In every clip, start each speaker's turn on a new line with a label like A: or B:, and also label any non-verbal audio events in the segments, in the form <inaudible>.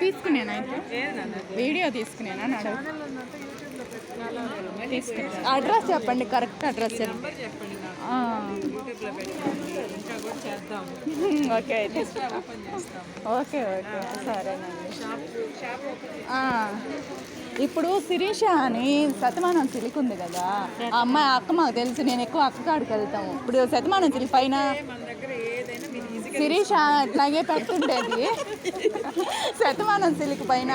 A: తీసుకునేనా అయితే వీడియో తీసుకునేనా? నడు అడ్రస్ చెప్పండి కరెక్ట్ అడ్రస్ చెప్పండి. ఓకే అయితే. ఓకే ఓకే సరేనండి
B: షాప్ షాప్ ఓపెన్
A: ఆ, ఇప్పుడు శిరీష అని శతమానం సిలిక్ ఉంది కదా ఆ అమ్మాయి అక్క మాకు తెలుసు నేను ఎక్కువ అక్క కాడికి వెళ్తాము. ఇప్పుడు శతమానం సిలిక్ పైన
B: మన దగ్గర ఏదైనా మీరు ఈజీగా
A: శిరీష ఇట్లాగే పెడుతుండేది. <laughs> శతమానం సిలిక్ పైన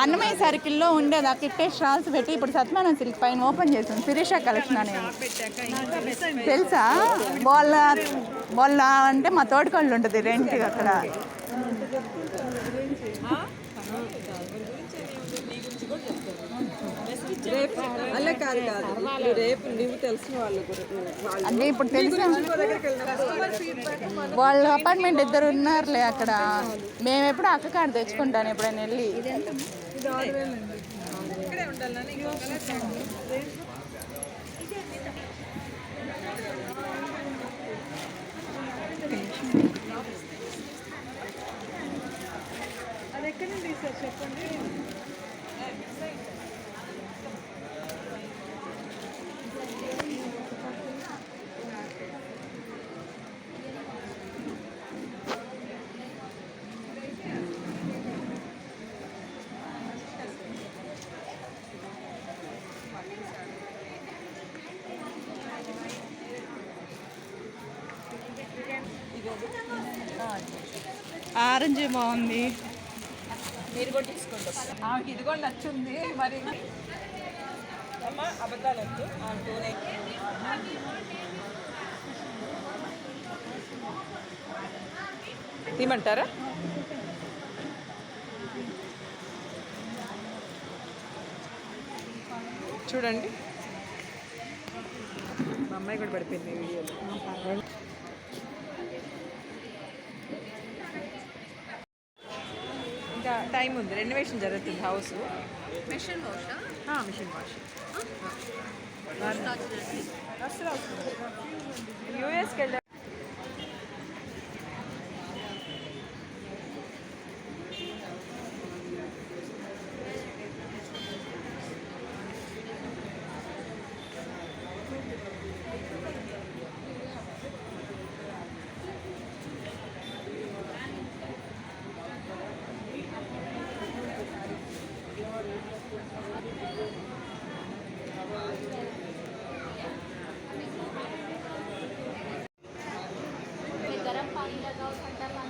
A: అన్నమయ్య సర్కిల్లో ఉండేది ఆ కిట్టే స్టాల్స్ పెట్టి ఇప్పుడు శతమానం సిల్క్ పైన ఓపెన్ చేసింది. శిరీష కలెక్షన్ అనేది. తెలుసా? వాళ్ళ వాళ్ళ అంటే మా తోటకోళ్ళు ఉంటుంది రెంట్ అక్కడ.
B: ఇప్పుడు
A: అంటే ఇప్పుడు తెలిసిన వాళ్ళ అపార్ట్మెంట్ ఇద్దరు ఉన్నారులే అక్కడ. మేము ఎప్పుడు అక్క కాడ తెచ్చుకుంటాను ఎప్పుడైనా వెళ్ళి.
B: ఇక్కడే ఉండాలని
C: అది ఎక్కడ నుండి సార్ చెప్పండి.
A: ఆరెంజ్ బాగుంది.
B: మీరు కూడా తీసుకోండి ఆమెకి ఇది కూడా నచ్చుంది మరి. అమ్మ అబద్ధాలు వద్దు. టూనే. తీమంటారా చూడండి. మా అమ్మాయి కూడా పడిపోయింది వీడియోలో. ఇంకా టైం ఉంది. రెనోవేషన్ జరుగుతుంది హౌస్
D: మిషన్ వాషా
B: మిషన్ వాష్ యూఎస్కి వెళ్ళా. 然后看到。